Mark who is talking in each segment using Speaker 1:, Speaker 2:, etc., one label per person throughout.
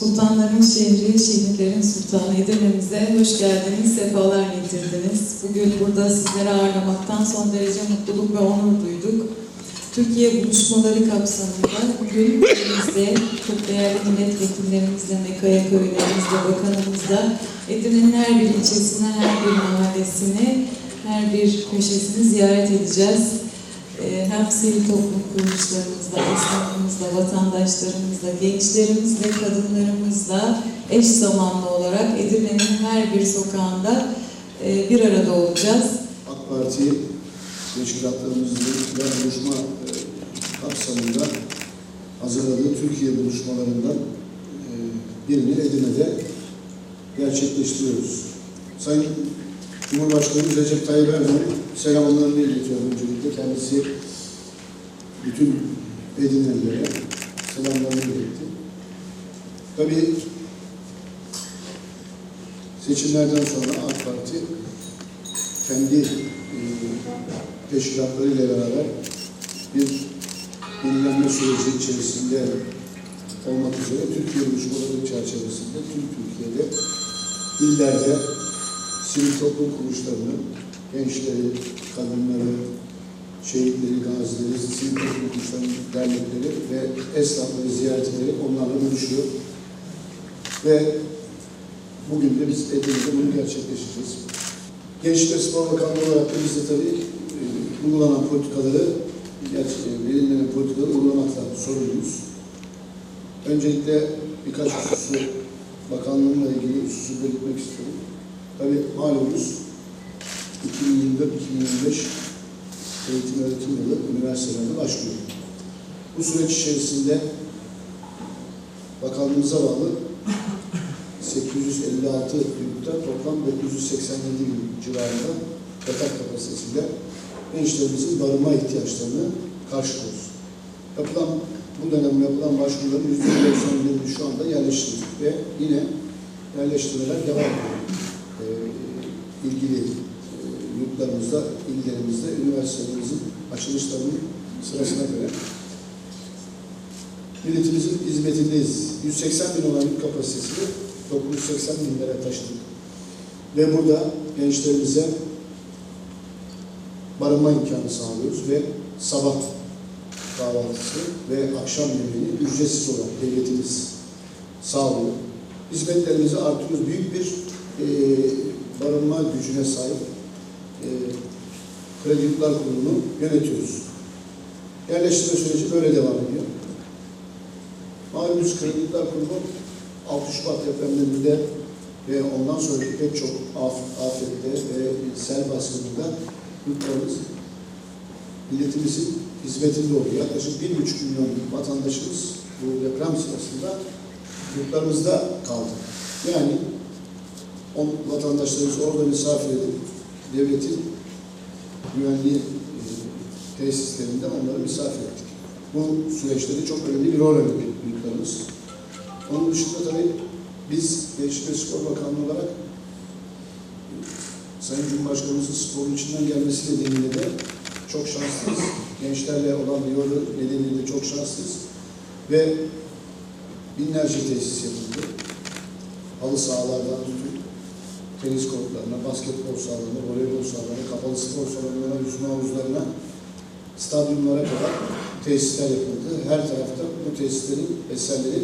Speaker 1: Sultanların şehri, şehirlerin sultanı Edirne'mize hoş geldiniz, sefalar getirdiniz. Bugün burada sizleri ağırlamaktan son derece mutluluk ve onur duyduk. Türkiye buluşmaları kapsamında bugün elimizde çok değerli milletvekillerimizle, Mekaya köylerimizle, bakanımızla Edirne'nin her bir ilçesine, her bir mahallesini, her bir köşesini ziyaret edeceğiz. Ee, hem sivil toplum kuruluşlarımızla, esnafımızla, vatandaşlarımızla, gençlerimizle, kadınlarımızla eş zamanlı olarak Edirne'nin her bir sokağında e, bir arada olacağız.
Speaker 2: AK Parti teşkilatlarımızla ve buluşma e, kapsamında hazırladığı Türkiye buluşmalarından e, birini Edirne'de gerçekleştiriyoruz. Sayın Cumhurbaşkanımız Recep Tayyip Erdoğan selamlarını iletiyor öncelikle. Kendisi bütün Edirne'lilere selamlarını iletti. Tabii seçimlerden sonra AK Parti kendi e, teşkilatlarıyla beraber bir yenilenme süreci içerisinde olmak üzere Türkiye buluşmaları çerçevesinde tüm Türkiye'de illerde sivil toplum kuruluşlarını, gençleri, kadınları, şehitleri, gazileri, sivil toplum kuruluşlarının dernekleri ve esnafları ziyaretleri onlarla buluşuyor. Ve bugün de biz Edirne'de bunu gerçekleştireceğiz. Gençlik ve Spor Bakanlığı olarak da biz de tabii e, uygulanan politikaları, gerçi e, belirlenen politikaları uygulamakla sorumluyuz. Öncelikle birkaç hususu bakanlığımla ilgili hususu belirtmek istiyorum. Tabii malumunuz 2024-2025 eğitim öğretim yılı üniversitelerde başlıyor. Bu süreç içerisinde bakanlığımıza bağlı 856 yurtta toplam 987 bin civarında yatak kapasitesiyle gençlerimizin barınma ihtiyaçlarını karşılıyoruz. Yapılan, bu dönem yapılan başvuruların %91'i şu anda yerleştirildi ve yine yerleştirmeler devam ediyor. Ee, ilgili e, yurtlarımızda, illerimizde, üniversitelerimizin açılışlarının sırasına göre milletimizin hizmetindeyiz. 180 bin olan yurt kapasitesini 980 binlere taşıdık. Ve burada gençlerimize barınma imkanı sağlıyoruz ve sabah kahvaltısı ve akşam yemeğini ücretsiz olarak devletimiz sağlıyor. Hizmetlerimizi artırıyoruz. Büyük bir e, barınma gücüne sahip e, kredi yurtlar kurumunu yönetiyoruz. Yerleştirme süreci böyle devam ediyor. Malumunuz kredi yurtlar kurumu 6 Şubat depremlerinde ve ondan sonraki pek çok af- afette ve sel baskınında yurtlarımız milletimizin hizmetinde oluyor. Yaklaşık 1,5 milyon vatandaşımız bu deprem sırasında yurtlarımızda kaldı. Yani on vatandaşlarımız orada misafir edip devletin güvenli e, tesislerinden onları misafir ettik. Bu süreçte de çok önemli bir rol oynadı yurtlarımız. Onun dışında tabii biz Gençlik ve Spor Bakanlığı olarak Sayın Cumhurbaşkanımızın sporun içinden gelmesi nedeniyle de çok şanslıyız. Gençlerle olan bir yolu nedeniyle de çok şanslıyız. Ve binlerce tesis yapıldı. Halı sahalardan tutun, tenis kortlarına, basketbol sahalarına, voleybol sahalarına, kapalı spor salonlarına, yüzme havuzlarına, stadyumlara kadar tesisler yapıldı. Her tarafta bu tesislerin eserleri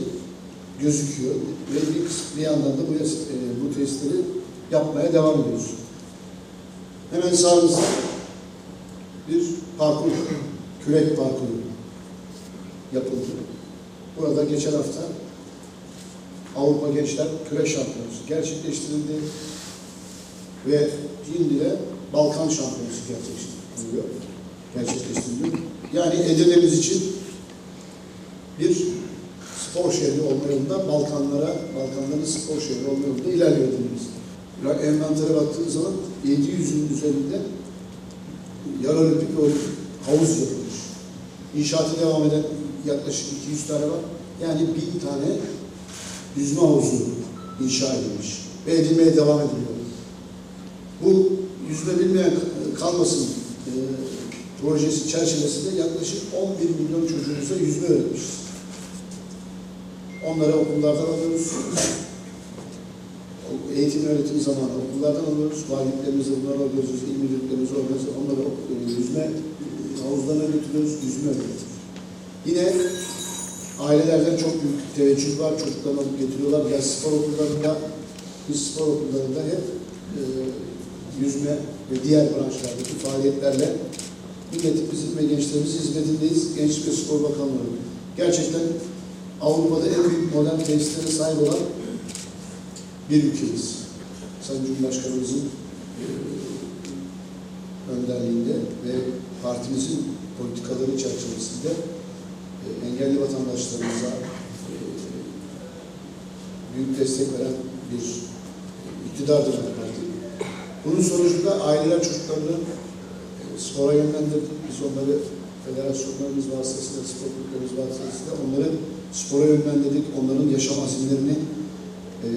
Speaker 2: gözüküyor ve bir, bir yandan da bu, e, bu tesisleri yapmaya devam ediyoruz. Hemen sağımızda bir parkur, kürek parkuru yapıldı. Burada geçen hafta Avrupa Gençler Kürek Şampiyonası gerçekleştirildi ve şimdi de Balkan Şampiyonası gerçekleştiriliyor. gerçekleştiriliyor. Yani Edirne'miz için bir spor şehri olma yolunda Balkanlara, Balkanların spor şehri olma yolunda. Ya Envantere baktığınız zaman 700'ün üzerinde olimpik ve havuz yapılmış. İnşaatı devam eden yaklaşık 200 tane var. Yani bin tane yüzme havuzu inşa edilmiş ve edilmeye devam ediliyor. Bu yüzme bilmeyen kalmasın e, projesi çerçevesinde yaklaşık 11 milyon çocuğumuza yüzme öğretmişiz. Onları okullardan alıyoruz. Eğitim öğretim zamanı okullardan alıyoruz. Valiliklerimizi bunları alıyoruz. İl müdürlüklerimizi alıyoruz. Onları e, yüzme havuzlarına götürüyoruz. Yüzme öğretiyoruz. Yine ailelerden çok büyük teveccüh var. Çocuklarını alıp getiriyorlar. Ya spor okullarında, biz spor okullarında hep e, yüzme ve diğer branşlardaki faaliyetlerle milletimizin ve gençlerimizin hizmetindeyiz. Gençlik ve Spor Bakanlığı. Gerçekten Avrupa'da en büyük modern tesislere sahip olan bir ülkeyiz. Sayın Cumhurbaşkanımızın e, önderliğinde ve partimizin politikaları çerçevesinde e, engelli vatandaşlarımıza e, büyük destek veren bir iktidardır. Bunun sonucunda aileler çocuklarını e, spora yönlendirdi. Biz onları federasyonlarımız vasıtasıyla, spor kulüplerimiz vasıtasıyla onları spora yönlendirdik. Onların yaşam azimlerini, e,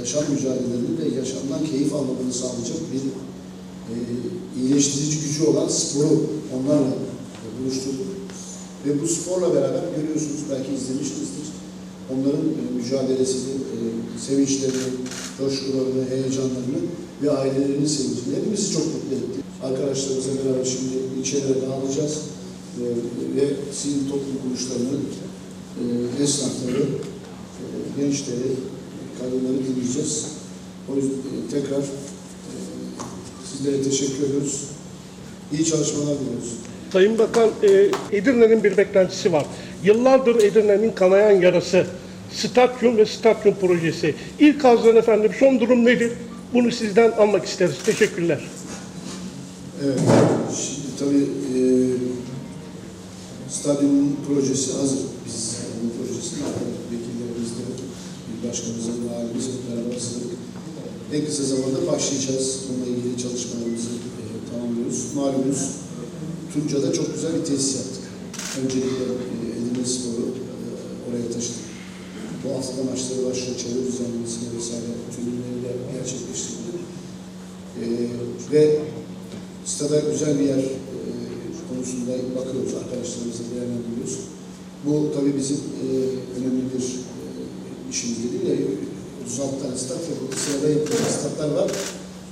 Speaker 2: yaşam mücadelelerini ve yaşamdan keyif almalarını sağlayacak bir e, iyileştirici gücü olan sporu onlarla buluşturduk. Ve bu sporla beraber görüyorsunuz, belki izlemişsinizdir. Onların e, mücadelesini, e, sevinçlerini, coşkularını, heyecanlarını ve ailelerinin sevincini hepimizi çok mutlu etti. Arkadaşlarımızla beraber şimdi ilçelere dağılacağız ve, ve sivil toplum kuruluşlarının e, esnafları, e, gençleri, kadınları dinleyeceğiz. O yüzden e, tekrar e, sizlere teşekkür ediyoruz. İyi çalışmalar diliyoruz.
Speaker 3: Sayın Bakan, e, Edirne'nin bir beklentisi var. Yıllardır Edirne'nin kanayan yarası, stadyum ve stadyum projesi. İlk ağızdan efendim son durum nedir? Bunu sizden almak isteriz. Teşekkürler.
Speaker 2: Evet, şimdi tabii e, stadyumun projesi hazır. Biz bu projesini arkadaş vekillerimizle, bir başkanımızla, valimizle beraber hazırladık. En kısa zamanda başlayacağız. Bununla ilgili çalışmalarımızı e, tamamlıyoruz. Malumunuz Tunca'da çok güzel bir tesis yaptık. Öncelikle e, Edirne Spor'u e, oraya taşıdık. Bu hafta maçları başlıyor, çevre düzenlemesine vesaire tümleriyle gerçekleştirildi. E, ve Stada güzel bir yer e, konusunda bakıyoruz, arkadaşlarımızla değerlendiriyoruz. Bu tabii bizim e, önemli bir e, işimiz değil de 36 tane stat yapıldı, sırada yapılan statlar var.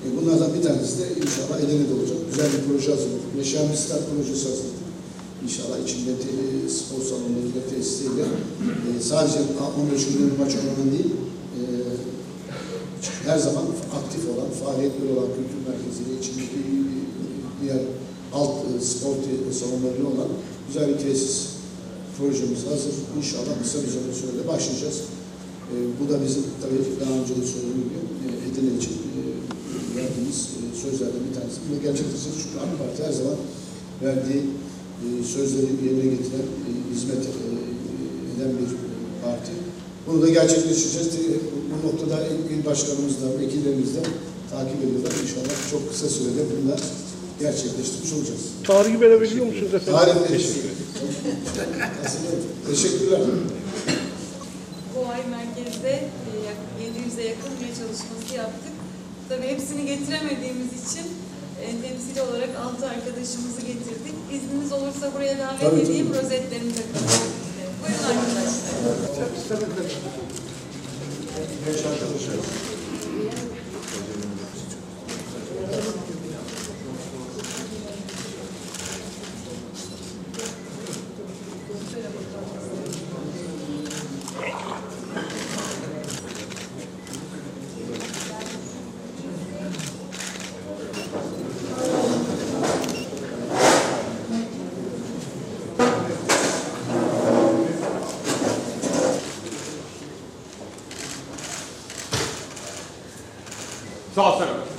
Speaker 2: E, bunlardan bir tanesi de inşallah Edirne'de olacak. Güzel bir proje hazırladık. Yaşayan bir stat projesi hazırladık. İnşallah içinde te, spor salonlarıyla, tesisleriyle e, sadece 15 günde bir maç oynanan değil, e, her zaman aktif olan, faaliyetleri olan kültür merkeziyle içindeki diğer alt e, spor salonlarıyla olan güzel bir tesis projemiz hazır. İnşallah kısa bir zaman sürede başlayacağız. E, bu da bizim tabii daha önce de söylediğim gibi e, Edirne için e, verdiğimiz e, sözlerden bir tanesi. Bunu gerçekleştireceğiz çünkü AK Parti her zaman verdiği e, sözleri yerine getiren, hizmet e, eden bir parti. Bunu da gerçekleştireceğiz. Te- Bu noktada il il başkanımız da, vekillerimiz de takip ediyorlar. İnşallah çok kısa sürede bunu da gerçekleştirmiş olacağız.
Speaker 3: Tarihi verebiliyor musunuz efendim?
Speaker 2: Tarih Teşekkür Teşekkürler.
Speaker 1: Bu ay merkezde e, yak- 700'e yakın bir çalışması yaptık. Tabii hepsini getiremediğimiz için e, temsili olarak 6 arkadaşımızı getirdik. İzniniz olursa buraya davet
Speaker 2: Tabii,
Speaker 1: edeyim,
Speaker 2: tabii.
Speaker 1: rozetlerini size. Buyurun arkadaşlar.
Speaker 4: Sağ ol sorcerers.